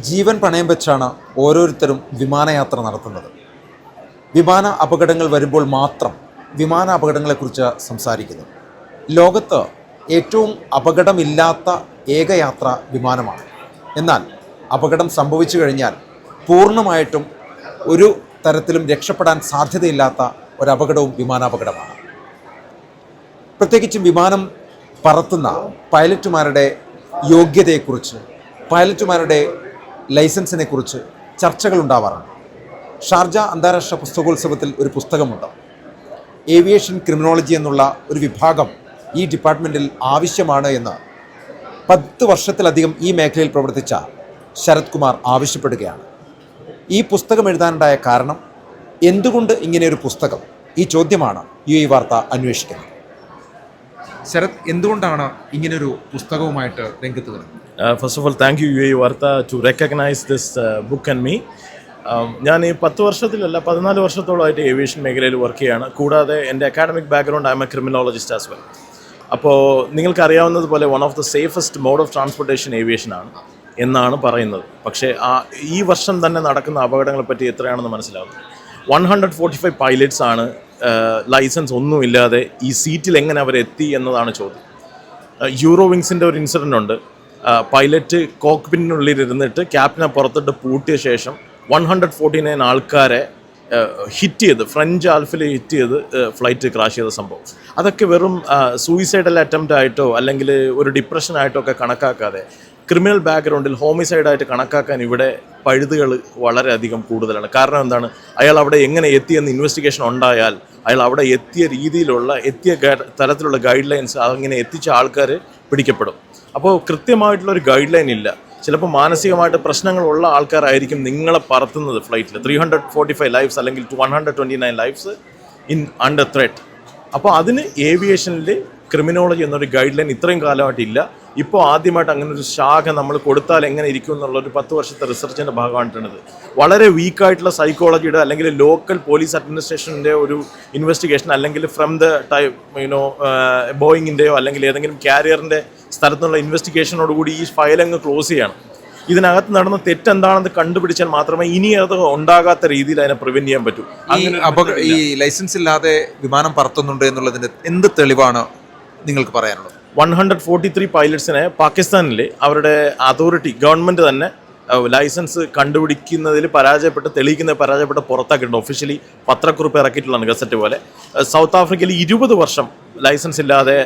ജീവൻ പണയം വെച്ചാണ് ഓരോരുത്തരും വിമാനയാത്ര നടത്തുന്നത്. വിമാന അപകടങ്ങൾ വരുമ്പോൾ മാത്രം വിമാന അപകടങ്ങളെക്കുറിച്ച് സംസാരിക്കുന്നു. ലോകത്ത് ഏറ്റവും അപകടമില്ലാത്ത ഏക യാത്ര വിമാനമാണ്. എന്നാൽ അപകടം സംഭവിച്ചു കഴിഞ്ഞാൽ പൂർണമായിട്ടും ഒരു തരത്തിലും രക്ഷപ്പെടാൻ സാധ്യതയില്ലാത്ത ഒരപകടവും വിമാനാപകടമാണ്. പ്രത്യേകിച്ചും വിമാനം പറത്തുന്ന പൈലറ്റുമാരുടെ യോഗ്യതയെക്കുറിച്ച് പൈലറ്റുമാരുടെ ലൈസൻസിനെ കുറിച്ച് ചർച്ചകൾ ഉണ്ടാവാറുണ്ട് ഷാർജ അന്താരാഷ്ട്ര പുസ്തകോത്സവത്തിൽ ഒരു പുസ്തകമുണ്ട്. ഏവിയേഷൻ ക്രിമിനോളജി എന്നുള്ള ഒരു വിഭാഗം ഈ ഡിപ്പാർട്ട്മെന്റിൽ ആവശ്യമാണ് എന്ന് പത്ത് വർഷത്തിലധികം ഈ മേഖലയിൽ പ്രവർത്തിച്ച ശരത് കുമാർ ആവശ്യപ്പെടുകയാണ്. ഈ പുസ്തകം എഴുതാനുണ്ടായ കാരണം എന്തുകൊണ്ട് ഇങ്ങനെയൊരു പുസ്തകം? ഈ ചോദ്യമാണ് യു ഈ വാർത്ത അന്വേഷിക്കുന്നത്. ശരത് എന്തുകൊണ്ടാണ് ഇങ്ങനൊരു പുസ്തകവുമായിട്ട് രംഗത്ത് വരുന്നത്? Uh, of all all, thank you, എ വാർത്ത this uh, book and me. Um, ഞാൻ ഈ പത്ത് വർഷത്തിലല്ല പതിനാല് വർഷത്തോളമായിട്ട് ഏവിയേഷൻ മേഖലയിൽ വർക്ക് ചെയ്യുകയാണ് കൂടാതെ എന്റെ academic background I am a criminologist as well അപ്പോൾ നിങ്ങൾക്കറിയാവുന്നതുപോലെ one of the safest mode of transportation aviation ആണ് എന്നാണ് പറയുന്നത്. പക്ഷേ ആ ഈ വർഷം തന്നെ നടക്കുന്ന അപകടങ്ങളെ പറ്റി എത്രയാണെന്ന് മനസ്സിലാവും? One hundred forty five pilots ആണ് ലൈസൻസ് ഒന്നുമില്ലാതെ ഈ സീറ്റിൽ എങ്ങനെ അവരെത്തി എന്നതാണ് ചോദ്യം. യൂറോ വിങ്സിന്റെ ഒരു ഇൻസിഡന്റ് ഉണ്ട്. പൈലറ്റ് കോക്പിനുള്ളിൽ ഇരുന്നിട്ട് ക്യാപ്റ്റനെ പുറത്തിട്ട് പൂട്ടിയ ശേഷം വൺ ഹൺഡ്രഡ് ഫോർട്ടി നയൻ ആൾക്കാരെ ഹിറ്റ് ചെയ്ത് ഫ്രഞ്ച് ആൽഫിൽ ഹിറ്റ് ചെയ്ത് ഫ്ലൈറ്റ് ക്രാഷ് ചെയ്ത സംഭവം. അതൊക്കെ വെറും സൂയിസൈഡൽ അറ്റംപ്റ്റ് ആയിട്ടോ അല്ലെങ്കിൽ ഒരു ഡിപ്രഷൻ ആയിട്ടോ ഒക്കെ കണക്കാക്കാതെ ക്രിമിനൽ ബാക്ക്ഗ്രൗണ്ടിൽ ഹോമിസൈഡായിട്ട് കണക്കാക്കാൻ ഇവിടെ പഴുതുകൾ വളരെയധികം കൂടുതലാണ്. കാരണം എന്താണ്? അയാൾ അവിടെ എങ്ങനെ എത്തിയെന്ന് ഇൻവെസ്റ്റിഗേഷൻ ഉണ്ടായാൽ അയാൾ അവിടെ എത്തിയ രീതിയിലുള്ള എത്തിയ തരത്തിലുള്ള ഗൈഡ് ലൈൻസ് അങ്ങനെ എത്തിച്ച ആൾക്കാർ പിടിക്കപ്പെടും. അപ്പോൾ കൃത്യമായിട്ടുള്ള ഒരു ഗൈഡ് ലൈൻ ഇല്ല. ചിലപ്പോൾ മാനസികമായിട്ട് പ്രശ്നങ്ങളുള്ള ആൾക്കാരായിരിക്കും നിങ്ങളെ പറത്തുന്നത് ഫ്ലൈറ്റിൽ three hundred forty five lives അല്ലെങ്കിൽ one hundred twenty nine lives in under threat അപ്പോൾ അതിന് ഏവിയേഷനിൽ ക്രിമിനോളജി എന്നൊരു ഗൈഡ് ലൈൻ ഇത്രയും കാലമായിട്ട് ഇല്ല. ഇപ്പോൾ ആദ്യമായിട്ട് അങ്ങനെ ഒരു ശാഖ നമ്മൾ കൊടുത്താൽ എങ്ങനെ ഇരിക്കും എന്നുള്ള ഒരു പത്ത് വർഷത്തെ റിസർച്ചിന്റെ ഭാഗമായിട്ടാണിത്. വളരെ വീക്കായിട്ടുള്ള സൈക്കോളജിയുടെ അല്ലെങ്കിൽ ലോക്കൽ പോലീസ് അഡ്മിനിസ്ട്രേഷന്റെ ഒരു ഇൻവെസ്റ്റിഗേഷൻ അല്ലെങ്കിൽ from the type you know ബോയിങ്ങിന്റെയോ അല്ലെങ്കിൽ ഏതെങ്കിലും കാരിയറിന്റെ സ്ഥലത്തുള്ള ഇൻവെസ്റ്റിഗേഷനോടുകൂടി ഈ ഫയൽ അങ്ങ് ക്ലോസ് ചെയ്യണം. ഇതിനകത്ത് നടന്ന തെറ്റെന്താണെന്ന് കണ്ടുപിടിച്ചാൽ മാത്രമേ ഇനി അത് ഉണ്ടാകാത്ത രീതിയിൽ അതിനെ പ്രിവെന്റ് ചെയ്യാൻ പറ്റൂ. അങ്ങനെ ഈ ലൈസൻസ് ഇല്ലാതെ വിമാനം പറത്തുന്നുണ്ട് എന്നുള്ളതിന് എന്ത് തെളിവാണ് നിങ്ങൾക്ക് പറയാനുള്ളത്? വൺ ഹൺഡ്രഡ് ഫോർട്ടി ത്രീ പൈലറ്റ്സിനെ പാകിസ്ഥാനിൽ അവരുടെ അതോറിറ്റി ഗവൺമെന്റ് തന്നെ ലൈസൻസ് കണ്ടുപിടിക്കുന്നതിൽ പരാജയപ്പെട്ട് തെളിയിക്കുന്നതിൽ പരാജയപ്പെട്ട് പുറത്താക്കിയിട്ടുണ്ട്. ഒഫീഷ്യലി പത്രക്കുറിപ്പ് ഇറക്കിയിട്ടുള്ളതാണ് ഗസറ്റ് പോലെ. സൗത്ത് ആഫ്രിക്കയിൽ ഇരുപത് വർഷം ലൈസൻസ് ഇല്ലാതെ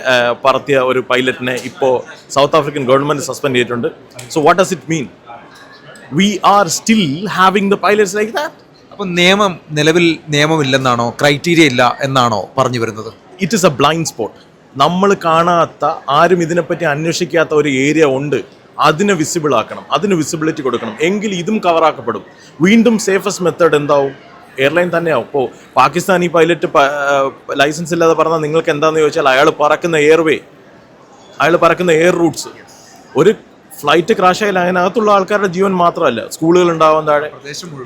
പറത്തിയ ഒരു പൈലറ്റിനെ ഇപ്പോൾ സൗത്ത് ആഫ്രിക്കൻ ഗവൺമെന്റ് സസ്പെൻഡ് ചെയ്തിട്ടുണ്ട്. So what does it mean we are still having the pilots like that അപ്പം നിയമം നിലവിൽ നിയമമില്ലെന്നാണോ ക്രൈറ്റീരിയ ഇല്ല എന്നാണോ പറഞ്ഞു വരുന്നത്? It is a blind spot നമ്മൾ കാണാത്ത ആരും ഇതിനെപ്പറ്റി അന്വേഷിക്കാത്ത ഒരു ഏരിയ ഉണ്ട്. അതിനെ വിസിബിൾ ആക്കണം. അതിന് വിസിബിലിറ്റി കൊടുക്കണം. എങ്കിൽ ഇതും കവറാക്കപ്പെടും വീണ്ടും സേഫസ്റ്റ് മെത്തേഡ് എന്താവും? എയർലൈൻ തന്നെയാവും. ഇപ്പോൾ പാകിസ്ഥാനി പൈലറ്റ് ലൈസൻസ് ഇല്ലാതെ പറഞ്ഞാൽ നിങ്ങൾക്ക് എന്താണെന്ന് ചോദിച്ചാൽ അയാൾ പറക്കുന്ന എയർവേ അയാൾ പറക്കുന്ന എയർ റൂട്ട്സ് ഒരു ഫ്ലൈറ്റ് ക്രാഷ് ആയാലും അതിനകത്തുള്ള ആൾക്കാരുടെ ജീവൻ മാത്രമല്ല. സ്കൂളുകൾ ഉണ്ടാവാൻ താഴെ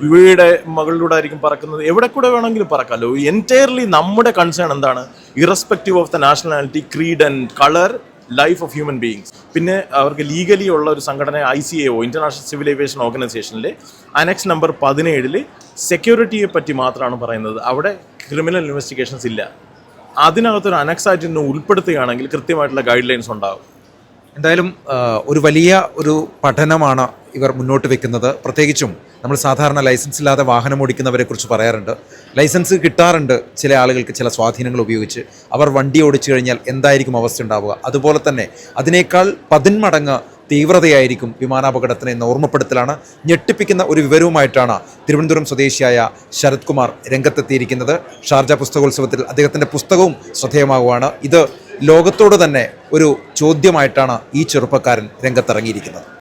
ഇവയുടെ മകളിലൂടെ ആയിരിക്കും പറക്കുന്നത്. എവിടെ കൂടെ വേണമെങ്കിലും പറക്കാമല്ലോ എന്റയർലി നമ്മുടെ കൺസേൺ എന്താണ്? Irrespective of the nationality creed and colour life of human beings പിന്നെ അവർക്ക് ലീഗലി ഉള്ള ഒരു സംഘടന I C A O international civil aviation ഓർഗനൈസേഷനിൽ അനക്സ് നമ്പർ പതിനേഴിൽ സെക്യൂരിറ്റിയെ പറ്റി മാത്രമാണ് പറയുന്നത്. അവിടെ ക്രിമിനൽ ഇൻവെസ്റ്റിഗേഷൻസ് ഇല്ല. അതിനകത്തൊരു അനക്സ് ആയിട്ട് ഉൾപ്പെടുത്തുകയാണെങ്കിൽ കൃത്യമായിട്ടുള്ള ഗൈഡ് ലൈൻസ് ഉണ്ടാകും എന്തായാലും ഒരു വലിയ ഒരു പഠനമാണ് ഇവർ മുന്നോട്ട് വെക്കുന്നത്. പ്രത്യേകിച്ചും നമ്മൾ സാധാരണ ലൈസൻസ് ഇല്ലാതെ വാഹനം ഓടിക്കുന്നവരെ കുറിച്ച് പറയാറുണ്ട്. ലൈസൻസ് കിട്ടാറുണ്ട് ചില ആളുകൾക്ക് ചില സ്വാധീനങ്ങൾ ഉപയോഗിച്ച്. അവർ വണ്ടി ഓടിച്ചു കഴിഞ്ഞാൽ എന്തായിരിക്കും അവസ്ഥ ഉണ്ടാവുക? അതുപോലെ തന്നെ അതിനേക്കാൾ പതിന്മടങ്ങ് തീവ്രതയായിരിക്കും വിമാനാപകടത്തിന് എന്ന ഓർമ്മപ്പെടുത്തലാണ്. ഞെട്ടിപ്പിക്കുന്ന ഒരു വിവരവുമായിട്ടാണ് തിരുവനന്തപുരം സ്വദേശിയായ ശരത് കുമാർ രംഗത്തെത്തിയിരിക്കുന്നത്. ഷാർജ പുസ്തകോത്സവത്തിൽ അദ്ദേഹത്തിന്റെ പുസ്തകവും ശ്രദ്ധേയമാകുവാണ്. ഇത് ലോകത്തോട് തന്നെ ഒരു ചോദ്യമായിട്ടാണ് ഈ ചെറുപ്പക്കാരൻ രംഗത്തിറങ്ങിയിരിക്കുന്നത്.